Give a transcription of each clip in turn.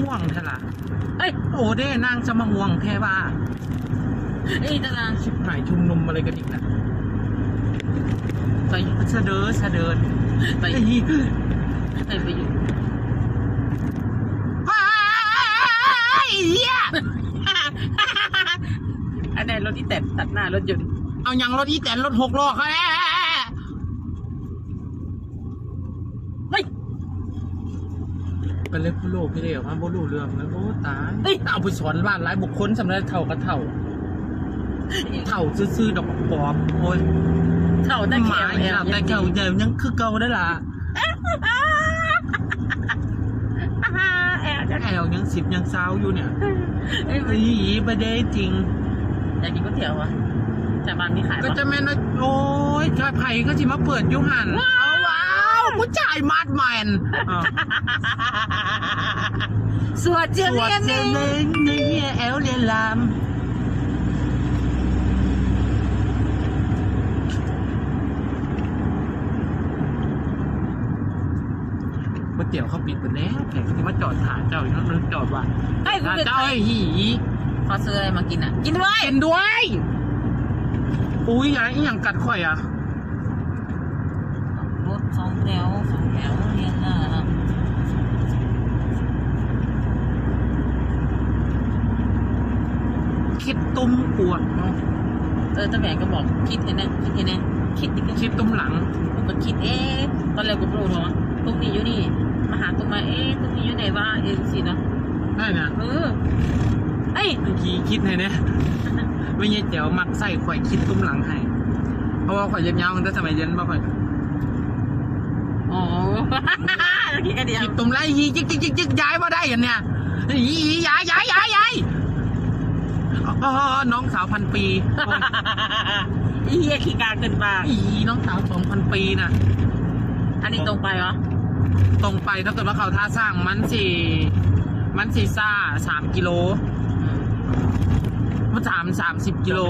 ง่วงแท้ละเอ้ยโอ้เด้นางจะมาง่วงแท้ว่าไอ้ตารางชิบหายชุมนุมอะไรกันอีกนะไปเสะเดินเสะเดินไปไอ้ยี่ไปไปอยู่ไอ้ยะอันไหนรถที่แตะตัดหน้ารถยนต์เอายังรถอีแตนรถหกล้อเขาแน่เฮ้ย ไปเล็บผู้โลกพี่เดียวมาบ่รู้เรื่องแล้วโอ้ตายเฮ้ยเอาไปสอนบ้านหลายบุคคลสำหรับเท่ากับเท่า เท่าซื่อๆดอกปอบโอ้ยเท่าแต่หแขมาวแอเท่าแต่เก่าเดิมยังคือเก่าได้ล่ะแอลจะแอลยังสิบยังสาวอยู่เนี่ยเอ้ยไอ้หีประเดจริง อยากกินก๋วยเตี๋ยวอะแต่บ้านมีขายก็ปะจะแม่นว่าโอ้ยชายไผ่ก็จิมาเปิดอยุหันเอาว้าว ผู้ชายมาดแมนอ่าสวดเจียสงวดเรียนเจนี่ริญในแอลเรียนลามก๋วยเตี๋ยวเขาปิดไปแล้วแต่ที่มาจอดหาเจ้าอยู่นั่นมันจอดว่าไอ้กูหาเป็นเจ้าไอ้หีขอซื้ออะไรมากินอะ กินด้วยกินด้วย อุ้ยอะไรอหย่างกัดข่อยอะรถ สองแถวสองแถวเรียงหน้าคิดตุ้มปวดเนาะเออตาแหวนก็บอกคิดเห็นไหมคิดเห็นไหมคิดดิคิดตุ้มหลังผมก็คิดเอ๊ะตอนแรกกูไม่รู้หรอกว่าตรงนี้อยู่นี่มาหาตรงมาเอ๊ะตรงนี้อยู่ไหนวะเอ็นสินะได้นะเออเอ้ยเมื่อกี้คิดให้เนี่ยไม่ใช่เจ๋วมักใส่ข่อยคิดตุ้มหลังให้เพราะว่าข่อยยาวๆตั้งแต่สมัยเรียนมาข่อย อ๋อคิดกันเดียวคิดตุ้มไรยีจิกจิกจิกจิกย้ายมาได้กันเนี่ยยีย้ายย้ายย้ายย้ายอ๋อน้องสาวพันปีอีเหี้ยขี้กาเกินปาอีน้องสาวสองพันปีน่ะ อันนี้ตรงไปเหรอตรงไปถ้าเกิดว่าเขาท่าสร้างมันสี่มันสี่ซ่าสามกิโลมันสามสามสิบกิโล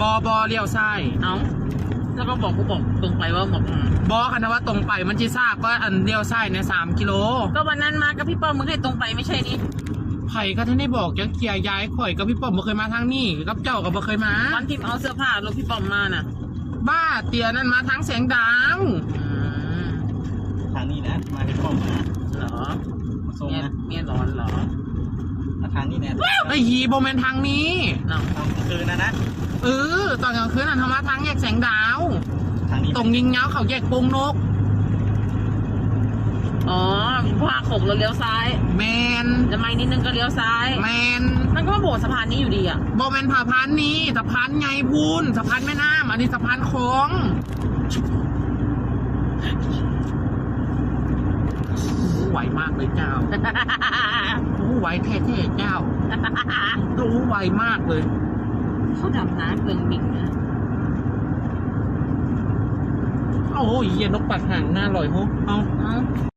บอบอเลี้ยวซ้ายเอ้า แล้วก็บอกกูบอกตรงไปว่าบอกอืมบอคันว่าตรงไปมันจีซ่าก็อันเลี้ยวซ้ายในสามกิโลก็วันนั้นมากับพี่ป้อมมึงให้ตรงไปไม่ใช่นี่ไผ่ก็ท่านได้บอกจะเคลียร์ย้ายข่อยกับพี่ป้อมบ่เคยมาทางนี้กับเจ้ากับบ่เคยมา วันที่เอาเสื้อผ้ารถพี่ป้อมมาน่ะบ้าเตียนั่นมาทางแสงดาวอืมทางนี้นะ มาที่ป้อมมาเหรอ มาส่งเมียนะ เมียร้อนเหรอมา ทางนี้แน่ไอ้ยีโบแมนทางนี้เนาะตอนกลางคืนนะนะเออตอนกลางคืนน่ะทำมาทางแยกแสงดาว ทางนี้ตรงยิงเงาเขาแยกโปงนก อ๋อพาขบรถเลี้ยวซ้าย แมนจะไม่นิดนึงก็เลี้ยวซ้าย แมนมันก็มาโบกสะพานนี้อยู่ดีอะโบแมนผ่าพันนี้สะพานไงพูนสะพานแม่น้ำอันนี้สะพานคลองโอ้โห ไหวมากเลยเจ้าโอ้โหไหวเท่ๆเจ้าโอ้โหไหวมากเลย เขาดำน้ำเกลืองบิ่งนะโอ้ยเหี้ย็นนกปัดห่างหน้าลอยโฮเอาเอ้า